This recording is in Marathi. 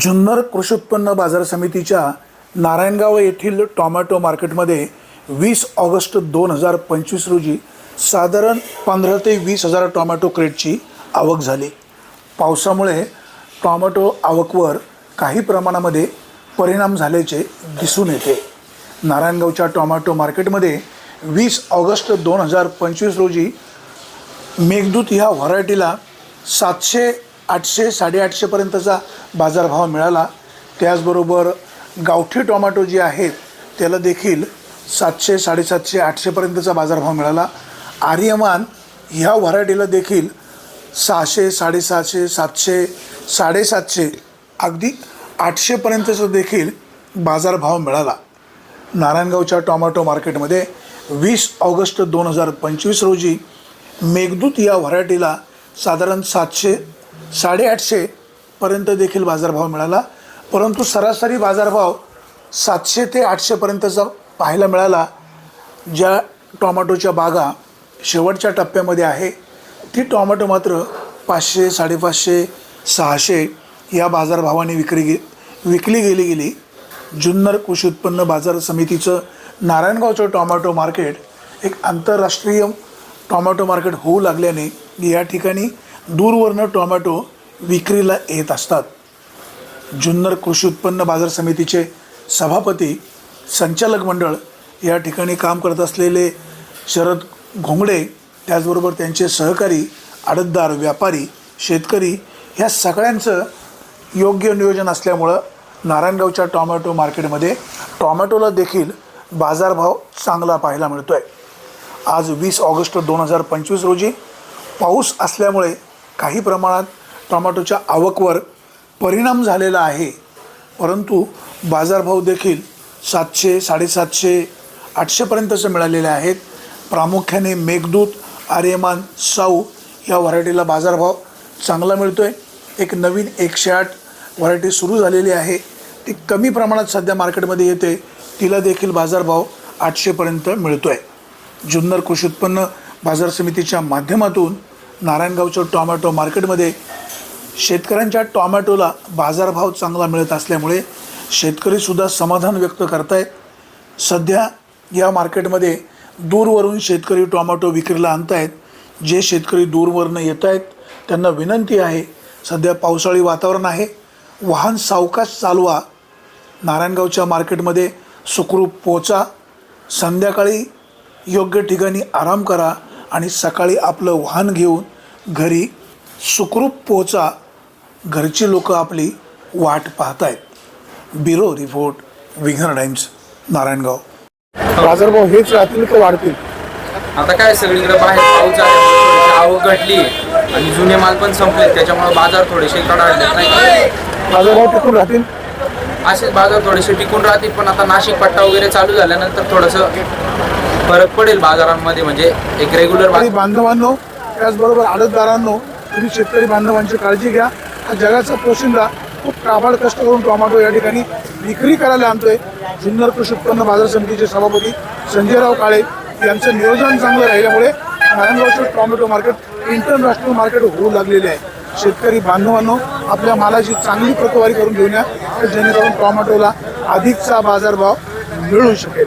जुन्नर कृषी उत्पन्न बाजार समितीच्या नारायणगाव येथील टॉमॅटो मार्केटमध्ये वीस ऑगस्ट दोन हजार पंचवीस रोजी साधारण पंधरा ते वीस हजार टॉमॅटो क्रेटची आवक झाली. पावसामुळे टॉमॅटो आवकवर काही प्रमाणामध्ये परिणाम झाल्याचे दिसून येते. नारायणगावच्या टॉमॅटो मार्केटमध्ये वीस ऑगस्ट दोन हजार पंचवीस रोजी मेघदूत ह्या व्हरायटीला सातशे आठशे साडेआठशेपर्यंतचा बाजारभाव मिळाला. त्याचबरोबर गावठी टोमॅटो जे आहेत त्याला देखील सातशे साडेसातशे आठशेपर्यंतचा बाजारभाव मिळाला. आर्यमान ह्या व्हरायटीला देखील सहाशे साडेसहाशे सातशे साडेसातशे अगदी आठशेपर्यंतचा देखील बाजारभाव मिळाला. नारायणगावच्या टोमॅटो मार्केटमध्ये वीस ऑगस्ट दोन हजार पंचवीस रोजी मेघदूत या व्हरायटीला साधारण सातशे साडेआठशेपर्यंत देखील बाजारभाव मिळाला. परंतु सरासरी बाजारभाव सातशे ते आठशेपर्यंतचा पाहायला मिळाला. ज्या टॉमॅटोच्या बागा शेवटच्या टप्प्यामध्ये आहे ती टॉमॅटो मात्र पाचशे साडेपाचशे सहाशे या बाजारभावाने विक्री गे विकली गेली गेली. जुन्नर कृषी उत्पन्न बाजार समितीचं नारायणगावचं टॉमॅटो मार्केट एक आंतरराष्ट्रीय टॉमॅटो मार्केट होऊ लागल्याने या ठिकाणी दूरवरनं टोमॅटो विक्रीला येत असतात. जुन्नर कृषी उत्पन्न बाजार समितीचे सभापती संचालक मंडळ या ठिकाणी काम करत असलेले शरद घोंगडे त्याचबरोबर त्यांचे सहकारी आडतदार व्यापारी शेतकरी ह्या सगळ्यांचं योग्य नियोजन असल्यामुळं नारायणगावच्या टॉमॅटो मार्केटमध्ये टॉमॅटोला देखील बाजारभाव चांगला पाहायला मिळतो आहे आज वीस ऑगस्ट दोन हजार पंचवीस रोजी पाऊस असल्यामुळे काही प्रमाणात टोमॅटोच्या आवकवर परिणाम झालेला आहे. परंतु बाजारभाव देखील सातशे साडेसातशे आठशेपर्यंतचे मिळालेले आहेत. प्रामुख्याने मेघदूत आर्यमान साऊ या व्हरायटीला बाजारभाव चांगला मिळतो आहे एक नवीन एकशे आठ व्हरायटी सुरू झालेली आहे. ती कमी प्रमाणात सध्या मार्केटमध्ये येते. तिला देखील बाजारभाव आठशेपर्यंत मिळतो आहे जुन्नर कृषी उत्पन्न बाजार समितीच्या माध्यमातून नारायणगावच्या टॉमॅटो मार्केटमध्ये शेतकऱ्यांच्या टॉमॅटोला बाजारभाव चांगला मिळत असल्यामुळे शेतकरीसुद्धा समाधान व्यक्त करतायत सध्या या मार्केटमध्ये दूरवरून शेतकरी टॉमॅटो विक्रीला आणत आहेत जे शेतकरी दूरवरनं येत आहेत त्यांना विनंती आहे सध्या पावसाळी वातावरण आहे. वाहन सावकाश चालवा. नारायणगावच्या मार्केटमध्ये सुखरूप पोचा. संध्याकाळी योग्य ठिकाणी आराम करा. आणि सकाळी आपलं वाहन घेऊन घरी सुखरूप पोचा घरची लोक आपली वाट पाहत आहेत ब्युरो रिपोर्ट विघ्नर टाइम्स नारायणगाव. बाजारभाव हेच राहतील का वाढतील? आता काय सगळीकडे बाहेर पाऊस आवक घटली आणि जुने माल पण संपले त्याच्यामुळे बाजार थोडेसे कडाडले नाही बाजारभाव टिकून राहतील? असेच बाजार थोडेसे टिकून राहतील पण आता नाशिक पट्टा वगैरे चालू झाल्यानंतर थोडंसं फरक पडेल बाजारांमध्ये म्हणजे एक रेग्युलर बांधवांनो त्याचबरोबर आडतदारांनो तुम्ही शेतकरी बांधवांची काळजी घ्या. हा जगाचा पोशिंदा खूप काबाड कष्ट करून टोमॅटो या ठिकाणी विक्री करायला आणतोय. जुन्नर कृषी उत्पन्न बाजार समितीचे सभापती संजयराव काळे यांचं नियोजन चांगलं राहिल्यामुळे नारायणगावचं टोमॅटो मार्केट इंटरनॅशनल मार्केट होऊ लागलेले आहे. शेतकरी बांधवांनो आपल्या मालाची चांगली प्रतवारी करून घेऊन या जेणेकरून टोमॅटोला अधिकचा बाजारभाव मिळू शकेल.